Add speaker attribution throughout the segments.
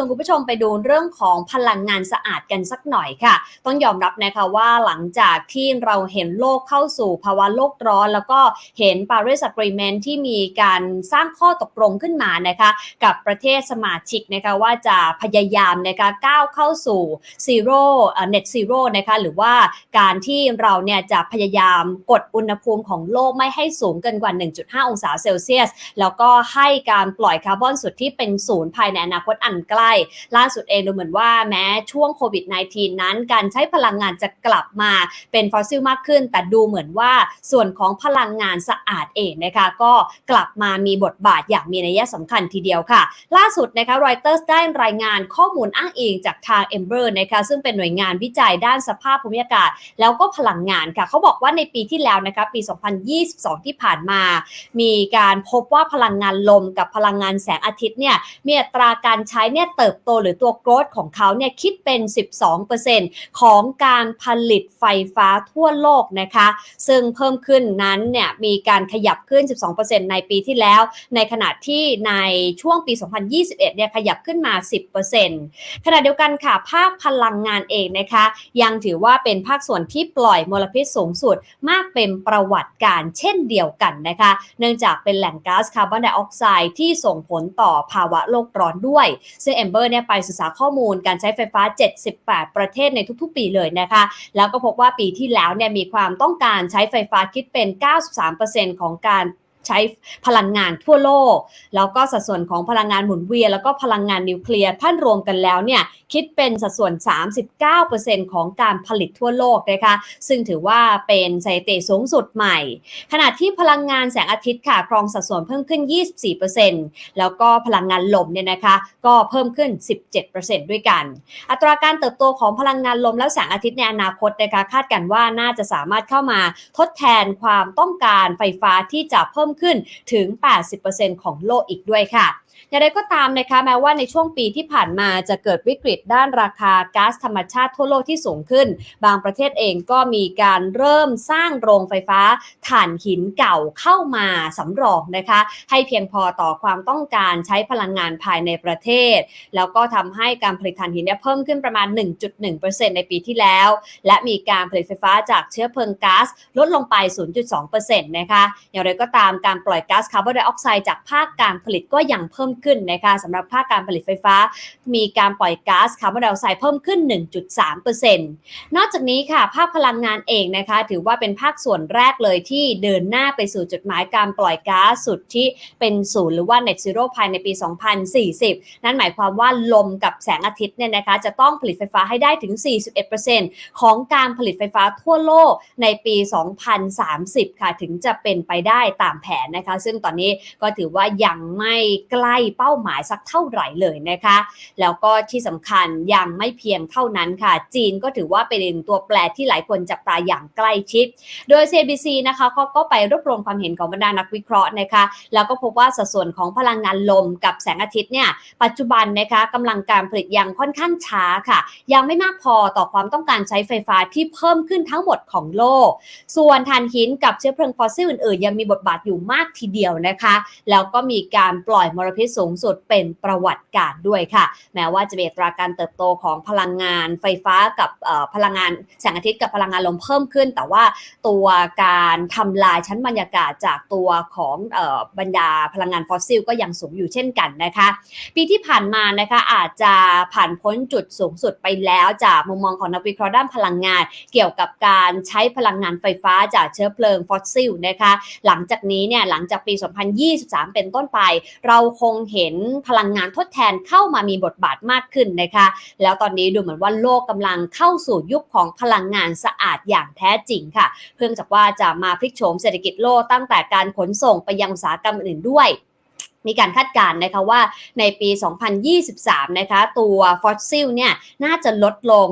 Speaker 1: วนคุณผู้ชมไปดูเรื่องของพลังงานสะอาดกันสักหน่อยค่ะ ต้องยอมรับนะคะว่าหลังจากที่เราเห็นโลกเข้าสู่ภาวะโลกร้อน แล้วก็เห็น Paris Agreement ที่มีการสร้างข้อตกลงขึ้นมานะคะกับประเทศสมาชิกนะคะว่าจะพยายามนะคะก้าวเข้าสู่ zero เอ่อ net zero นะคะหรือว่าการที่เราเนี่ยจะพยายามกดอุณหภูมิของโลกไม่ให้สูงเกินกว่า 1.5 องศาเซลเซียส แล้วก็ให้การปล่อยคาร์บอนสุดที่เป็นศูนย์ภายในอนาคตอันใกล้ล่าสุดเองดูเหมือนว่าแม้ช่วงโควิด -19 นั้น การใช้พลังงานจะกลับมาเป็นฟอสซิลมากขึ้น แต่ดูเหมือนว่าส่วนของพลังงานสะอาดเองนะคะก็กลับมามีบทบาทอย่างมีนัยสำคัญทีเดียวค่ะ ล่าสุดนะคะรอยเตอร์สได้รายงานข้อมูลอ้างอิงจากทาง e m b e r นะคะซึ่งเป็นหน่วยงานวิจัยด้านสภาพภูมิอากาศ แล้วก็พลังงานค่ะเขาบอกว่าในปีที่แล้วนะคะปี 2022 ที่ผ่านมา มีการพบว่าพลังงานลมกับพลังงานแสงอาทิตย์เนี่ยมีอัตราการใช้เนี่ยเติบโตหรือตัวโกรธของเขาเนี่ยคิดเป็น 12%ของการผลิตไฟฟ้าทั่วโลกนะคะ ซึ่งเพิ่มขึ้นนั้นเนี่ยมีการขยับขึ้น 12%ในปีที่แล้ว ในขณะที่ในช่วงปี 2021 เนี่ยขยับขึ้นมา 10%ขณะเดียวกันค่ะ ภาคพลังงานเองนะคะ ยังถือว่าเป็นภาคส่วนที่ปล่อยมลพิษสูงสุดมากเป็นประวัติการเช่นเดียวกันนะคะ เนื่องจากเป็นแหล่งก๊าซคาร์บอนไดออกไซด์ที่ส่งผลต่อภาวะโลกร้อนด้วยซึ่งอมเบอร์เนี่ยไปศึกษาข้อมูลการใช้ไฟฟ้า 78 ประเทศในทุกๆ ปีเลยนะคะ แล้วก็พบว่าปีที่แล้วเนี่ยมีความต้องการใช้ไฟฟ้าคิดเป็น 93%ของการ ใช้พลังงานทั่วโลก แล้วก็สัดส่วนของพลังงานหมุนเวียนแล้วก็พลังงานนิวเคลียร์ท่านรวมกันแล้วเนี่ยคิดเป็นสัดส่วน 39%ของการผลิตทั่วโลกนะคะซึ่งถือว่าเป็นสถิติสูงสุดใหม่ ขณะที่พลังงานแสงอาทิตย์ค่ะครองสัดส่วนเพิ่มขึ้น 24%แล้วก็พลังงานลมเนี่ยนะคะก็เพิ่มขึ้น 17%ด้วยกัน อัตราการเติบโตของพลังงานลมและแสงอาทิตย์ในอนาคตนะคะคาดกันว่าน่าจะสามารถเข้ามาทดแทนความต้องการไฟฟ้าที่จะเพิ่มมขึ้นถึง 80%ของโลกอีกด้วยค่ะอย่างไรก็ตามนะคะแม้ว่าในช่วงปีที่ผ่านมาจะเกิดวิกฤตด้านราคาก๊าซธรรมชาติทั่วโลกที่สูงขึ้น บางประเทศเองก็มีการเริ่มสร้างโรงไฟฟ้าถ่านหินเก่าเข้ามาสำรองนะคะ ให้เพียงพอต่อความต้องการใช้พลังงานภายในประเทศ แล้วก็ทำให้การผลิตถ่านหินเนี่ยเพิ่มขึ้นประมาณ 1.1%ในปีที่แล้ว และมีการผลิตไฟฟ้าจากเชื้อเพลิงก๊าซลดลงไป 0.2%นะคะอย่างไรก็ตามการปล่อยก๊าซคาร์บอนไดออกไซด์จากภาคการผลิตก็ยังเพิ่มขึ้นนะคะสำหรับภาคการผลิตไฟฟ้า มีการปล่อยก๊าซคาร์บอนไดออกไซด์เพิ่มขึ้น 1.3%นอกจากนี้ค่ะ ภาคพลังงานเองนะคะ ถือว่าเป็นภาคส่วนแรกเลยที่เดินหน้าไปสู่จุดหมายการปล่อยก๊าซสุดที่เป็นศูนย์หรือว่า net zero ภายในปี 2040 นั่นหมายความว่าลมกับแสงอาทิตย์เนี่ยนะคะจะต้องผลิตไฟฟ้าให้ได้ถึง 41%ของการผลิตไฟฟ้าทั่วโลกในปี 2030 ค่ะ ถึงจะเป็นไปได้ตามแผนนะคะ ซึ่งตอนนี้ก็ถือว่ายังไม่ใกล้เป้าหมายสักเท่าไหร่เลยนะคะ แล้วก็ที่สำคัญยังไม่เพียงเท่านั้นค่ะ จีนก็ถือว่าเป็นตัวแปรที่หลายคนจับตาอย่างใกล้ชิด โดย CBC นะคะเขาก็ไปรวบรวมความเห็นของบรรดานักวิเคราะห์นะคะ แล้วก็พบว่าสัดส่วนของพลังงานลมกับแสงอาทิตย์เนี่ยปัจจุบันนะคะกำลังการผลิตยังค่อนข้างช้าค่ะ ยังไม่มากพอต่อความต้องการใช้ไฟฟ้าที่เพิ่มขึ้นทั้งหมดของโลก ส่วนถ่านหินกับเชื้อเพลิงฟอสซิลอื่นๆ ยังมีบทบาทอยู่มากทีเดียวนะคะ แล้วก็มีการปล่อยมลพิษสูงสุดเป็นประวัติการด้วยค่ะ แม้ว่าจะมีอัตราการเติบโตของพลังงานไฟฟ้ากับพลังงานแสงอาทิตย์กับพลังงานลมเพิ่มขึ้น แต่ว่าตัวการทำลายชั้นบรรยากาศจากตัวของบรรดาพลังงานฟอสซิลก็ยังสูงอยู่เช่นกันนะคะปีที่ผ่านมานะคะอาจจะผ่านพ้นจุดสูงสุดไปแล้วจากมุมมองของนักวิเคราะห์ด้านพลังงาน เกี่ยวกับการใช้พลังงานไฟฟ้าจากเชื้อเพลิงฟอสซิลนะคะหลังจากนี้เนี่ยหลังจากปี 2023 เป็นต้นไป เราคงงเห็นพลังงานทดแทนเข้ามามีบทบาทมากขึ้นนะคะ แล้วตอนนี้ดูเหมือนว่าโลกกำลังเข้าสู่ยุคของพลังงานสะอาดอย่างแท้จริงค่ะ เพื่อจากว่าจะมาพลิกโฉมเศรษฐกิจโลกตั้งแต่การขนส่งไปยังอุตสาหกรรมอื่นด้วย มีการคาดการณ์นะคะว่าในปี 2023 นะคะตัวฟอสซิลเนี่ยน่าจะลดลง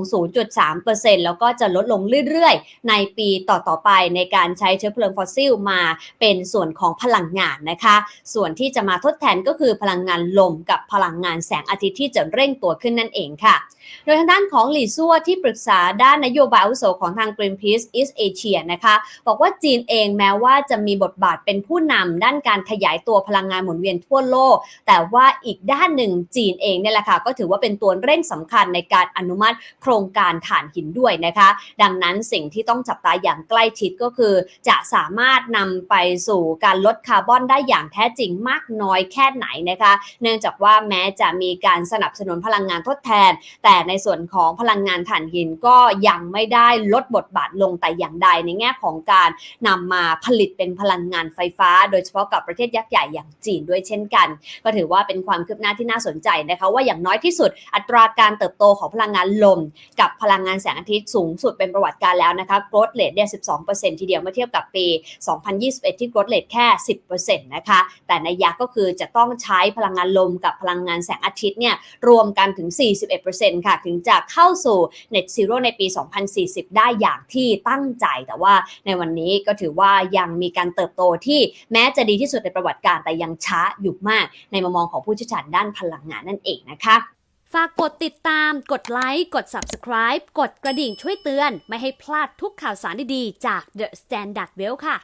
Speaker 1: 0.3%แล้วก็จะลดลงเรื่อยๆ ในปีต่อๆไปในการใช้เชื้อเพลิงฟอสซิลมาเป็นส่วนของพลังงานนะคะ ส่วนที่จะมาทดแทนก็คือพลังงานลมกับพลังงานแสงอาทิตย์ที่จะเร่งตัวขึ้นนั่นเองค่ะ โดยทางด้านของหลี่ซั่วที่ปรึกษาด้านนโยบายอาวุโสของทาง Greenpeace East Asia นะคะบอกว่าจีนเองแม้ว่าจะมีบทบาทเป็นผู้นำด้านการขยายตัวพลังงานหมุนเวียนทั่วโลก แต่ว่าอีกด้านหนึ่งจีนเองเนี่ยแหละค่ะก็ถือว่าเป็นตัวเร่งสำคัญในการอนุมัติโครงการถ่านหินด้วยนะคะ ดังนั้นสิ่งที่ต้องจับตาอย่างใกล้ชิดก็คือ จะสามารถนำไปสู่การลดคาร์บอนได้อย่างแท้จริงมากน้อยแค่ไหนนะคะ เนื่องจากว่าแม้จะมีการสนับสนุนพลังงานทดแทน แต่ในส่วนของพลังงานถ่านหินก็ยังไม่ได้ลดบทบาทลงแต่อย่างใดในแง่ของการนำมาผลิตเป็นพลังงานไฟฟ้า โดยเฉพาะกับประเทศยักษ์ใหญ่อย่างจีนด้วยเช่นกัน ก็ถือว่าเป็นความคืบหน้าที่น่าสนใจนะคะ ว่าอย่างน้อยที่สุดอัตราการเติบโตของพลังงานลม กับพลังงานแสงอาทิตย์สูงสุดเป็นประวัติการแล้วนะคะ growth rate เนี่ย 12%ทีเดียวเมื่อเทียบกับปี 2021 ที่ growth rate แค่ 10%นะคะ แต่ในยักก็คือจะต้องใช้พลังงานลมกับพลังงานแสงอาทิตย์เนี่ยรวมกันถึง 41%ค่ะ ถึงจะเข้าสู่ net zero ในปี 2040 ได้อย่างที่ตั้งใจ แต่ว่าในวันนี้ก็ถือว่ายังมีการเติบโตที่แม้จะดีที่สุดในประวัติการแต่ยังช้าอยู่มาก ในมุมมองของผู้เชี่ยวชาญด้านพลังงานนั่นเองนะคะ
Speaker 2: ฝากกดติดตาม กดไลค์ กด Subscribe กดกระดิ่งช่วยเตือน ไม่ให้พลาดทุกข่าวสารดีๆ จาก The Standard Well ค่ะ